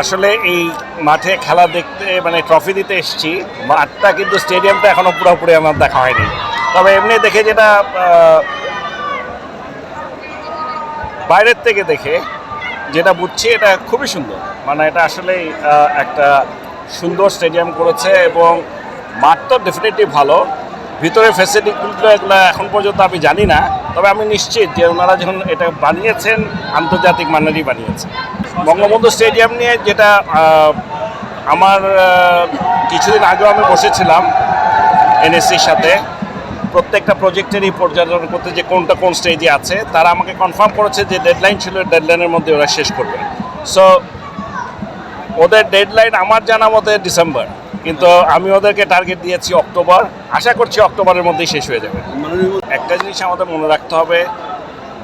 আসলে এই মাঠে খেলা দেখতে মানে ট্রফি দিতে এসেছি। মাঠটা কিন্তু স্টেডিয়ামটা এখনও পুরোপুরি আমার দেখা হয়নি। তবে এমনি দেখে যেটা বাইরের থেকে দেখে যেটা বুঝছি, এটা খুবই সুন্দর। মানে এটা আসলেই একটা সুন্দর স্টেডিয়াম করেছে এবং মাঠ তো ডেফিনেটলি ভালো। ভিতরে ফেসিলিটিগুলো এগুলো এখন পর্যন্ত আমি জানি না, তবে আমি নিশ্চিত যে ওনারা যখন এটা বানিয়েছেন, আন্তর্জাতিক মানেরই বানিয়েছেন। বঙ্গবন্ধু স্টেডিয়াম নিয়ে যেটা আমার কিছুদিন আগেও আমি বসেছিলাম এনএসসির সাথে। প্রত্যেকটা প্রজেক্টেরই পর্যালোচনা করতে যে কোনটা কোন স্টেজে আছে, তারা আমাকে কনফার্ম করেছে যে ডেডলাইন ছিল ডেডলাইনের মধ্যে ওরা শেষ করবে। সো ওদের ডেডলাইন আমার জানা মতে ডিসেম্বর কিন্তু আমি ওদেরকে টার্গেট দিয়েছি অক্টোবর। আশা করছি অক্টোবরের মধ্যেই শেষ হয়ে যাবে। একটা জিনিস আমাদের মনে রাখতে হবে,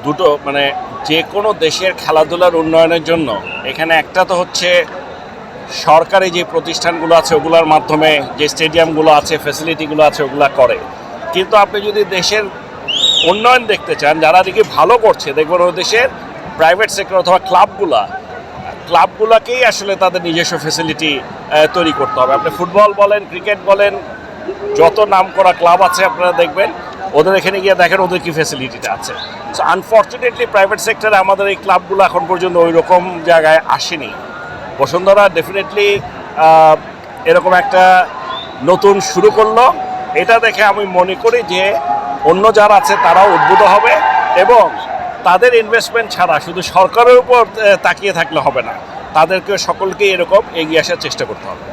দুটো মানে যে কোনো দেশের খেলাধুলার উন্নয়নের জন্য এখানে একটা তো হচ্ছে সরকারি যে প্রতিষ্ঠানগুলো আছে ওগুলোর মাধ্যমে যে স্টেডিয়ামগুলো আছে ফেসিলিটিগুলো আছে, ওগুলো করে। কিন্তু আপনি যদি দেশের উন্নয়ন দেখতে চান, যারা দিকে ভালো করছে, দেখবেন ওই দেশের প্রাইভেট সেক্টর অথবা ক্লাবগুলা ক্লাবগুলোকেই আসলে তাদের নিজস্ব ফেসিলিটি তৈরি করতে হবে। আপনি ফুটবল বলেন, ক্রিকেট বলেন, যত নাম করা ক্লাব আছে আপনারা দেখবেন, ওদের এখানে গিয়ে দেখেন ওদের কি ফেসিলিটিটা আছে। সো আনফর্চুনেটলি প্রাইভেট সেক্টরে আমাদের এই ক্লাবগুলো এখন পর্যন্ত ওই রকম জায়গায় আসেনি। বসুন্ধরা ডেফিনেটলি এরকম একটা নতুন শুরু করল। এটা দেখে আমি মনে করি যে অন্য যারা আছে তারাও উদ্বুদ্ধ হবে এবং তাদের ইনভেস্টমেন্ট ছাড়া শুধু সরকারের উপর তাকিয়ে থাকলে হবে না। তাদেরকে সকলকে এরকম এগিয়ে আসার চেষ্টা করতে হবে।